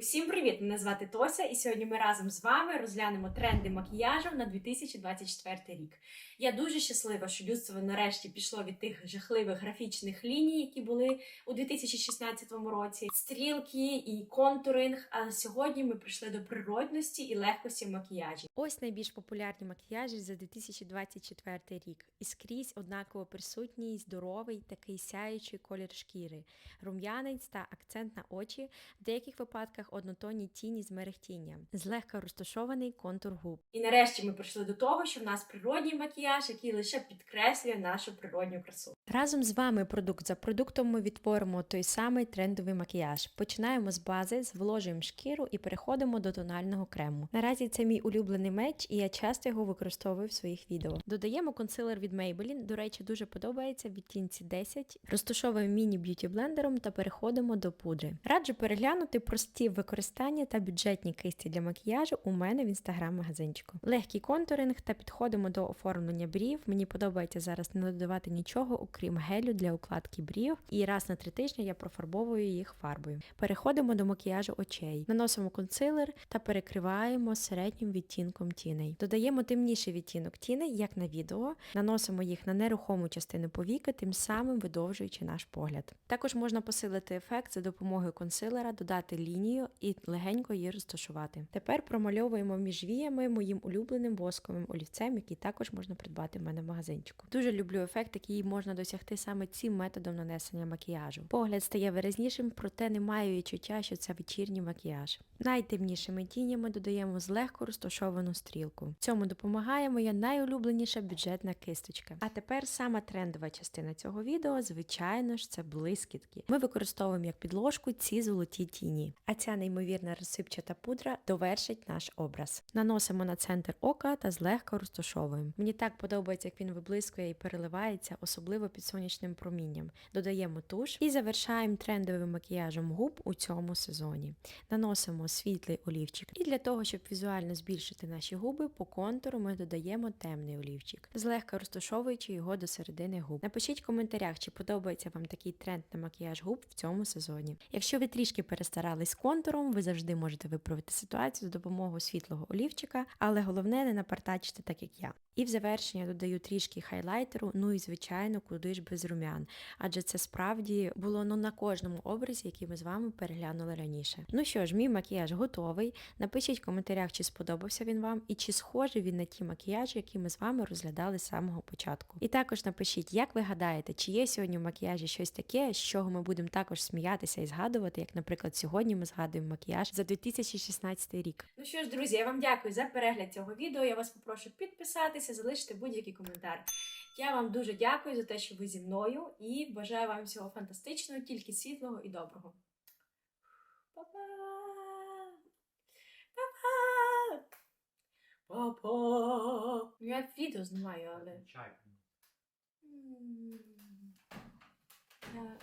Усім привіт! Мене звати Тося, і сьогодні ми разом з вами розглянемо тренди макіяжу на 2024 рік. Я дуже щаслива, що людство нарешті пішло від тих жахливих графічних ліній, які були у 2016 році, стрілки і контуринг. А сьогодні ми прийшли до природності і легкості макіяжі. Ось найбільш популярні макіяжі за 2024 рік. І скрізь однаково присутній здоровий такий сяючий колір шкіри, рум'янець та акцент на очі, в деяких випадках однотонні тіні з мерехтінням, злегка розташований контур губ. І нарешті ми прийшли до того, що в нас природній макіяж, який лише підкреслює нашу природню красу. Разом з вами продукт за продуктом ми відтворимо той самий трендовий макіяж. Починаємо з бази, зволожуємо шкіру і переходимо до тонального крему. Наразі це мій улюблений меч, і я часто його використовую в своїх відео. Додаємо консилер від Maybelline, до речі, дуже подобається в відтінці 10. Розташовуємо міні б'юті блендером та переходимо до пудри. Раджу переглянути прості в використанні та бюджетні кисті для макіяжу у мене в інстаграм-магазинчику. Легкий контуринг та підходимо до оформлення брів. Мені подобається зараз не додавати нічого, окрім гелю для укладки брів. І раз на три тижні я профарбовую їх фарбою. Переходимо до макіяжу очей. Наносимо консилер та перекриваємо середнім відтінком тіней. Додаємо темніший відтінок тіней, як на відео. Наносимо їх на нерухому частину повіки, тим самим видовжуючи наш погляд. Також можна посилити ефект за допомогою консилера, додати лінію і легенько її розташувати. Тепер промальовуємо між віями моїм улюбленим восковим олівцем, який також можна придбати в мене в магазинчику. Дуже люблю ефект, який можна досягти саме цим методом нанесення макіяжу. Погляд стає виразнішим, проте немає відчуття, що це вечірній макіяж. Найтемнішими тінями додаємо злегко розташовану стрілку. Цьому допомагає моя найулюбленіша бюджетна кисточка. А тепер сама трендова частина цього відео, звичайно ж, це блискітки. Ми використовуємо як підложку ці золоті тіні. А ця неймовірна розсипчата пудра довершить наш образ. Наносимо на центр ока та злегка розташовуємо. Мені так подобається, як він виблискує і переливається, особливо під сонячним промінням. Додаємо туш і завершаємо трендовим макіяжем губ у цьому сезоні. Наносимо світлий олівчик. І для того, щоб візуально збільшити наші губи, по контуру ми додаємо темний олівчик, злегка розташовуючи його до середини губ. Напишіть в коментарях, чи подобається вам такий тренд на макіяж губ в цьому сезоні. Якщо ви трішки перестарались з контуром, ви завжди можете виправити ситуацію за допомогою світлого олівчика, але головне не напартачити так, як я. І в завершення додаю трішки хайлайтеру, ну і звичайно, куди ж без румян, адже це справді було ну на кожному образі, який ми з вами переглянули раніше. Ну що ж, мій макіяж готовий. Напишіть в коментарях, чи сподобався він вам і чи схожий він на ті макіяжі, які ми з вами розглядали з самого початку. І також напишіть, як ви гадаєте, чи є сьогодні в макіяжі щось таке, з чого ми будемо також сміятися і згадувати, як, наприклад, сьогодні ми згадуємо макіяж за 2016 рік. Ну що ж, друзі, я вам дякую за перегляд цього відео. Я вас попрошу підписатися, залишити будь-який коментар. Я вам дуже дякую за те, що ви зі мною, і бажаю вам всього фантастичного, тільки світлого і доброго. Па-па! Па-па! Па-па! Я відео знімаю, але. Чай. Я...